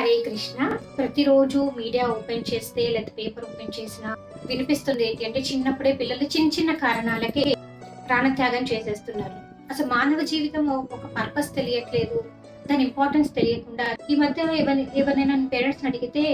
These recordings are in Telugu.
హరే కృష్ణ. ప్రతిరోజు మీడియా ఓపెన్ చేస్తే లేదా పేపర్ ఓపెన్ చేసినా వినిపిస్తుంది. ఏంటి అంటే చిన్నప్పుడే పిల్లలు చిన్న చిన్న కారణాలకే ప్రాణత్యాగం చేసేస్తున్నారు. అసలు మానవ జీవితం ఒక పర్పస్ తెలియట్లేదు. దాని ఇంపార్టెన్స్ తెలియకుండా ఈ మధ్య ఎవరి ఎవరైనా పేరెంట్స్ అడిగితే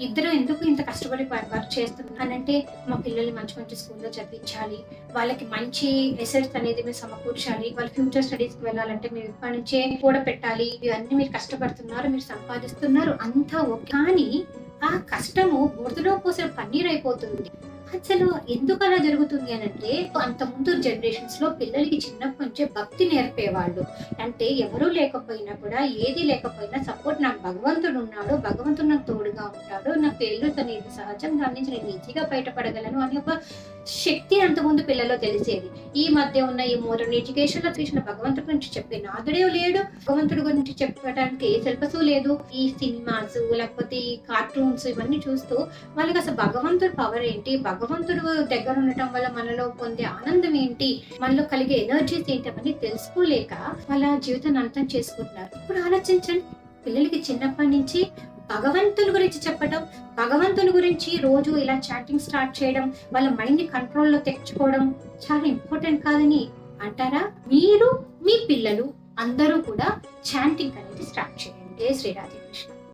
ఇద్దరు ఎందుకు ఇంత కష్టపడి వర్క్ చేస్తున్నారు? అని అంటే మా పిల్లల్ని మంచి మంచి స్కూల్లో చదివించాలి. వాళ్ళకి మంచి రిసల్ట్స్ అనేది మీరు సమకూర్చాలి. వాళ్ళ ఫ్యూచర్ స్టడీస్కి వెళ్ళాలంటే మీరు ఇప్పటి నుంచే కూడా పెట్టాలి. ఇవన్నీ మీరు కష్టపడుతున్నారు మీరు సంపాదిస్తున్నారు అంతా ఓకే. కానీ ఆ కష్టము బురదలో పోసిన పన్నీర్ అయిపోతుంది. అసలు ఎందుకు అలా జరుగుతుంది అని అంటే అంత ముందు జనరేషన్స్లో పిల్లలకి చిన్నప్పటి నుంచే భక్తి నేర్పేవాళ్ళు. అంటే ఎవరూ లేకపోయినా కూడా ఏది లేకపోయినా సపోర్ట్ నాకు భగవంతుడు ఉన్నాడు భగవంతుడు నాకు తోడుగా ఉంటాడు నా ఫెయిల్యూర్స్ అనేది సహజం దాని నుంచి నేను ఈజీగా బయటపడగలను అని ఒక శక్తి అంతకుముందు పిల్లల్లో తెలిసేది. ఈ మధ్య ఉన్న ఈ మోడర్న్ ఎడ్యుకేషన్లో చూసిన భగవంతుడి గురించి చెప్పే నాదుడే లేడు. భగవంతుడి గురించి చెప్పడానికి ఏ సిలబస్ లేదు. ఈ సినిమాస్ లేకపోతే ఈ కార్టూన్స్ ఇవన్నీ చూస్తూ వాళ్ళకి అసలు భగవంతుడి పవర్ ఏంటి? భగవంతుడు భగవంతుడు దగ్గర ఉండటం వల్ల మనలో పొందే ఆనందం ఏంటి? మనలో కలిగే ఎనర్జీస్ ఏంటి అవన్నీ తెలుసుకోలేక వాళ్ళ జీవితాన్ని అంతం చేసుకుంటున్నారు. ఇప్పుడు ఆలోచించండి. పిల్లలకి చిన్నప్పటి నుంచి భగవంతుని గురించి చెప్పడం భగవంతుని గురించి రోజు ఇలా చాటింగ్ స్టార్ట్ చేయడం వాళ్ళ మైండ్ని కంట్రోల్లో తెచ్చుకోవడం చాలా ఇంపార్టెంట్ కాదని అంటారా? మీరు మీ పిల్లలు అందరూ కూడా చాంటింగ్ అనేది స్టార్ట్ చేయండి. జై శ్రీరాధే కృష్ణ